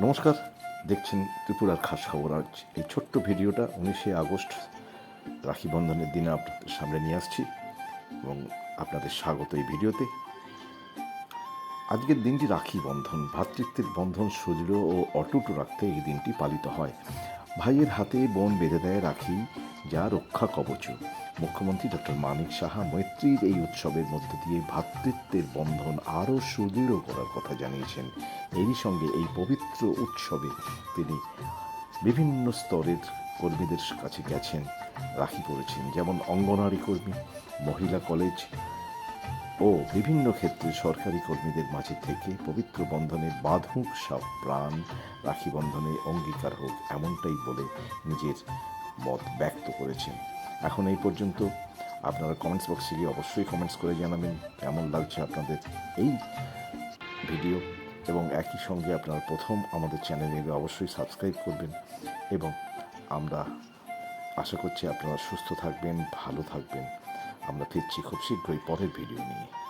নমস্কার, দেখছেন ত্রিপুরার খাস খবর। আজ এই ছোট্ট ভিডিওটা উনিশে আগস্ট রাখি বন্ধনের দিনে আপনাদের সামনে নিয়ে আসছি এবং আপনাদের স্বাগত এই ভিডিওতে। আজকের দিনটি রাখি বন্ধন ভ্রাতৃত্বের বন্ধন সুদৃঢ় ও অটুট রাখতে এই দিনটি পালিত হয়। ভাইয়ের হাতে বোন বেঁধে দেয় রাখি, যা রক্ষা কবচ। মুখ্যমন্ত্রী ডক্টর মানিক সাহা মৈত্রীর এই উৎসবের মধ্য দিয়ে ভ্রাতৃত্বের বন্ধন আরও সুদৃঢ় করার কথা জানিয়েছেন। এরই সঙ্গে এই পবিত্র উৎসবে তিনি বিভিন্ন স্তরের কর্মীদের কাছে গেছেন, রাখি করেছেন যেমন অঙ্গনারী কর্মী, মহিলা কলেজ ও বিভিন্ন ক্ষেত্রে সরকারি কর্মীদের মাঝে থেকে পবিত্র বন্ধনে বাঁধুক সব প্রাণ, রাখি বন্ধনে অঙ্গীকার হোক, এমনটাই বলে নিজের মত ব্যক্ত করেছেন। এখন এই পর্যন্ত আপনারা কমেন্টস বক্সে গিয়ে অবশ্যই কমেন্টস করে জানাবেন কেমন লাগছে আপনাদের এই ভিডিও এবং একই সঙ্গে আপনারা প্রথম আমাদের চ্যানেলে অবশ্যই সাবস্ক্রাইব করবেন এবং আমরা আশা করছি আপনারা সুস্থ থাকবেন, ভালো থাকবেন। আমরা ফিরছি খুব শীঘ্রই পরের ভিডিও নিয়ে।